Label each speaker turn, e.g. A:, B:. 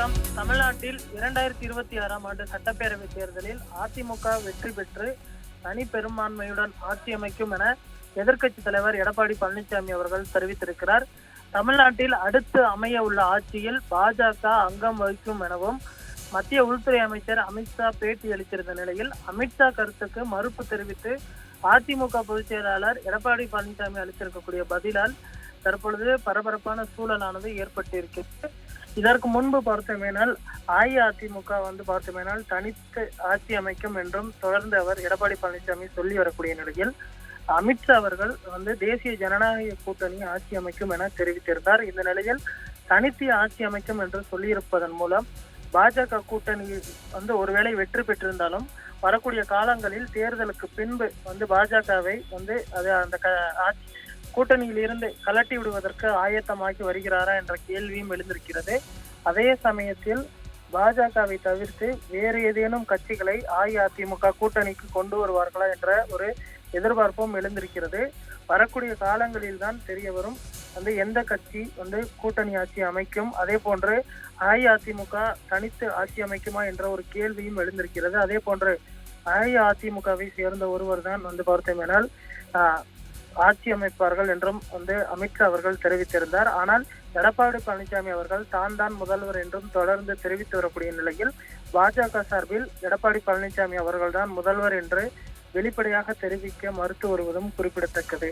A: வணக்கம் தமிழ்நாட்டில் இரண்டாயிரத்தி இருபத்தி ஆறாம் ஆண்டு சட்டப்பேரவை தேர்தலில் அதிமுக வெற்றி பெற்று தனி பெரும்பான்மையுடன் ஆட்சி அமைக்கும் என எதிர்க்கட்சி தலைவர் எடப்பாடி பழனிசாமி அவர்கள் தெரிவித்திருக்கிறார். தமிழ்நாட்டில் அடுத்து அமைய உள்ள ஆட்சியில் பாஜக அங்கம் வகிக்கும் எனவும் மத்திய உள்துறை அமைச்சர் அமித்ஷா பேட்டி அளித்திருந்த நிலையில் அமித்ஷா கருத்துக்கு மறுப்பு தெரிவித்து அதிமுக பொதுச் செயலாளர் எடப்பாடி பழனிசாமி அளித்திருக்கக்கூடிய பதிலால் தற்பொழுது பரபரப்பான சூழலானது ஏற்பட்டிருக்கிறது. இதற்கு முன்பு பார்த்தோமேனால் அஇஅதிமுக வந்து பார்த்தோமேனால் தனித்து ஆட்சி அமைக்கும் என்றும் தொடர்ந்து அவர் எடப்பாடி பழனிசாமி சொல்லி வரக்கூடிய நிலையில் அமித்ஷா அவர்கள் வந்து தேசிய ஜனநாயக கூட்டணி ஆட்சி அமைக்கும் என தெரிவித்திருந்தார். இந்த நிலையில் தனித்து ஆட்சி அமைக்கும் என்று சொல்லியிருப்பதன் மூலம் பாஜக கூட்டணி வந்து ஒருவேளை வெற்றி பெற்றிருந்தாலும் வரக்கூடிய காலங்களில் தேர்தலுக்கு பின்பு வந்து பாஜகவை வந்து அது அந்த ஆட்சி கூட்டணியில் இருந்து கலட்டி விடுவதற்கு ஆயத்தமாகி வருகிறாரா என்ற கேள்வியும் எழுந்திருக்கிறது. அதே சமயத்தில் பாஜகவை தவிர்த்து வேறு ஏதேனும் கட்சிகளை அஇஅதிமுக கூட்டணிக்கு கொண்டு வருவார்களா என்ற ஒரு எதிர்பார்ப்பும் எழுந்திருக்கிறது. வரக்கூடிய காலங்களில் தான் தெரிய வரும் வந்து எந்த கட்சி வந்து கூட்டணி ஆட்சி அமைக்கும் அதே போன்று அஇஅதிமுக தனித்து ஆட்சி அமைக்குமா என்ற ஒரு கேள்வியும் எழுந்திருக்கிறது. அதே போன்று அஇஅதிமுகவை சேர்ந்த ஒருவர் தான் வந்து பார்த்தோமேனால் ஆட்சி அமைப்பார்கள் என்றும் வந்து அமித்ஷா அவர்கள் தெரிவித்திருந்தார். ஆனால் எடப்பாடி பழனிசாமி அவர்கள் தான் தான் முதல்வர் என்றும் தொடர்ந்து தெரிவித்து வரக்கூடிய நிலையில் பாஜக சார்பில் எடப்பாடி பழனிசாமி அவர்கள்தான் முதல்வர் என்று வெளிப்படையாக தெரிவிக்க மறுத்து வருவதும் குறிப்பிடத்தக்கது.